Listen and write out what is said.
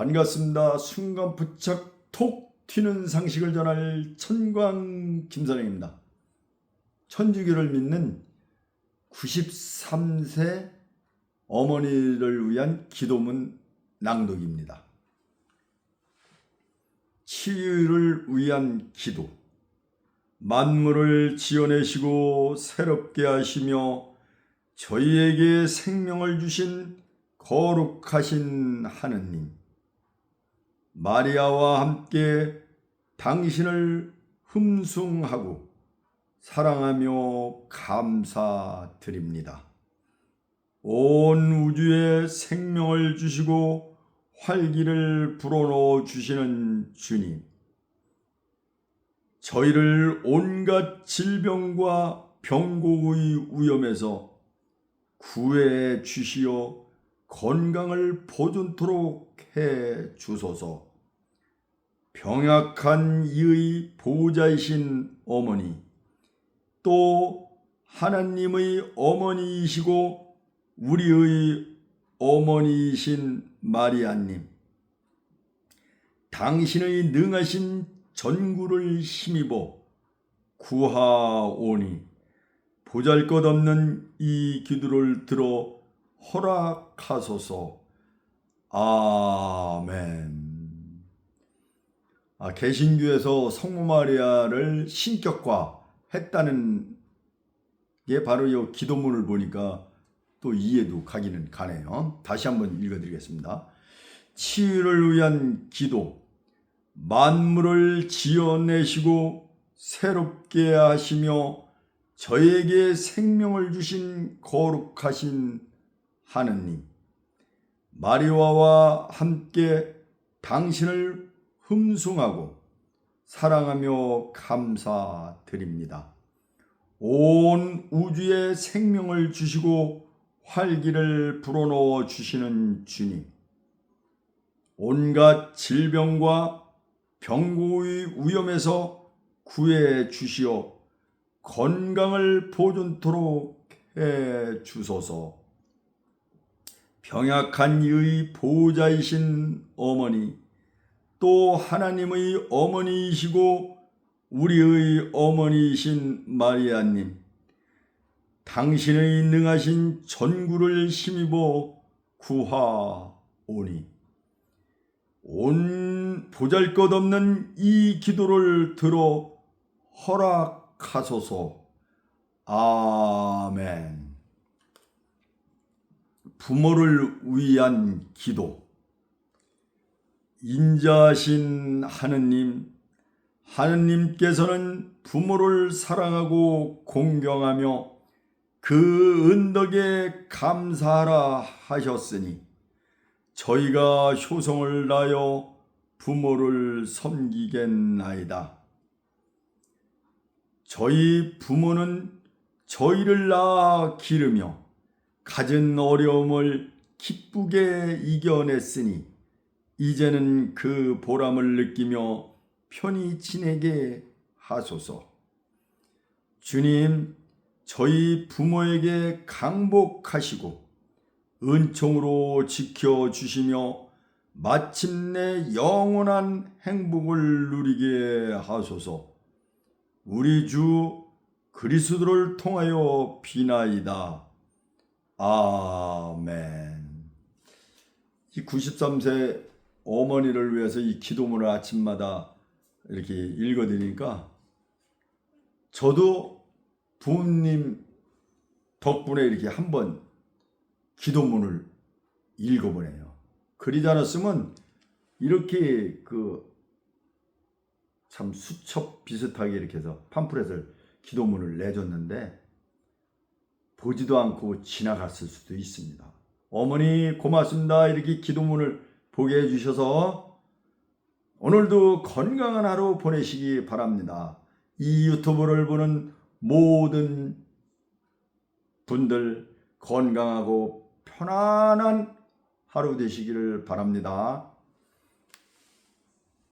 반갑습니다. 순간 부착 톡 튀는 상식을 전할 천광 김선영입니다. 천주교를 믿는 93세 어머니를 위한 기도문 낭독입니다. 치유를 위한 기도. 만물을 지어내시고 새롭게 하시며 저희에게 생명을 주신 거룩하신 하느님. 마리아와 함께 당신을 흠숭하고 사랑하며 감사드립니다. 온 우주에 생명을 주시고 활기를 불어넣어 주시는 주님. 저희를 온갖 질병과 병고의 위험에서 구해 주시어 건강을 보존토록 해 주소서. 병약한 이의 보호자이신 어머니, 또 하나님의 어머니이시고 우리의 어머니이신 마리아님, 당신의 능하신 전구를 힘입어 구하오니 보잘것없는 이 기도를 들어 허락하소서. 아멘. 아, 개신교에서 성모 마리아를 신격화했다는 게 바로 이 기도문을 보니까 또 이해도 가기는 가네요. 다시 한번 읽어드리겠습니다. 치유를 위한 기도. 만물을 지어내시고 새롭게 하시며 저에게 생명을 주신 거룩하신 하느님. 마리아와 함께 당신을 흠숭하고 사랑하며 감사드립니다. 온 우주에 생명을 주시고 활기를 불어넣어 주시는 주님. 온갖 질병과 병고의 위험에서 구해 주시어 건강을 보존토록 해 주소서. 병약한 이의 보호자이신 어머니, 또 하나님의 어머니이시고 우리의 어머니이신 마리아님, 당신의 능하신 전구를 힘입어 구하오니, 온 보잘것없는 이 기도를 들어 허락하소서. 아멘. 부모를 위한 기도. 인자하신 하느님, 하느님께서는 부모를 사랑하고 공경하며 그 은덕에 감사하라 하셨으니 저희가 효성을 다하여 부모를 섬기겠나이다. 저희 부모는 저희를 낳아 기르며 갖은 어려움을 기쁘게 이겨냈으니 이제는 그 보람을 느끼며 편히 지내게 하소서. 주님, 저희 부모에게 강복하시고 은총으로 지켜주시며 마침내 영원한 행복을 누리게 하소서. 우리 주 그리스도를 통하여 비나이다. 아멘. 이 93세 어머니를 위해서 이 기도문을 아침마다 이렇게 읽어드리니까 저도 부모님 덕분에 이렇게 한번 기도문을 읽어보네요. 그리지 않았으면 이렇게 그 참 수첩 비슷하게 이렇게 해서 팜프렛을 기도문을 내줬는데 보지도 않고 지나갔을 수도 있습니다. 어머니 고맙습니다. 이렇게 기도문을 보게 해주셔서 오늘도 건강한 하루 보내시기 바랍니다. 이 유튜브를 보는 모든 분들 건강하고 편안한 하루 되시기를 바랍니다.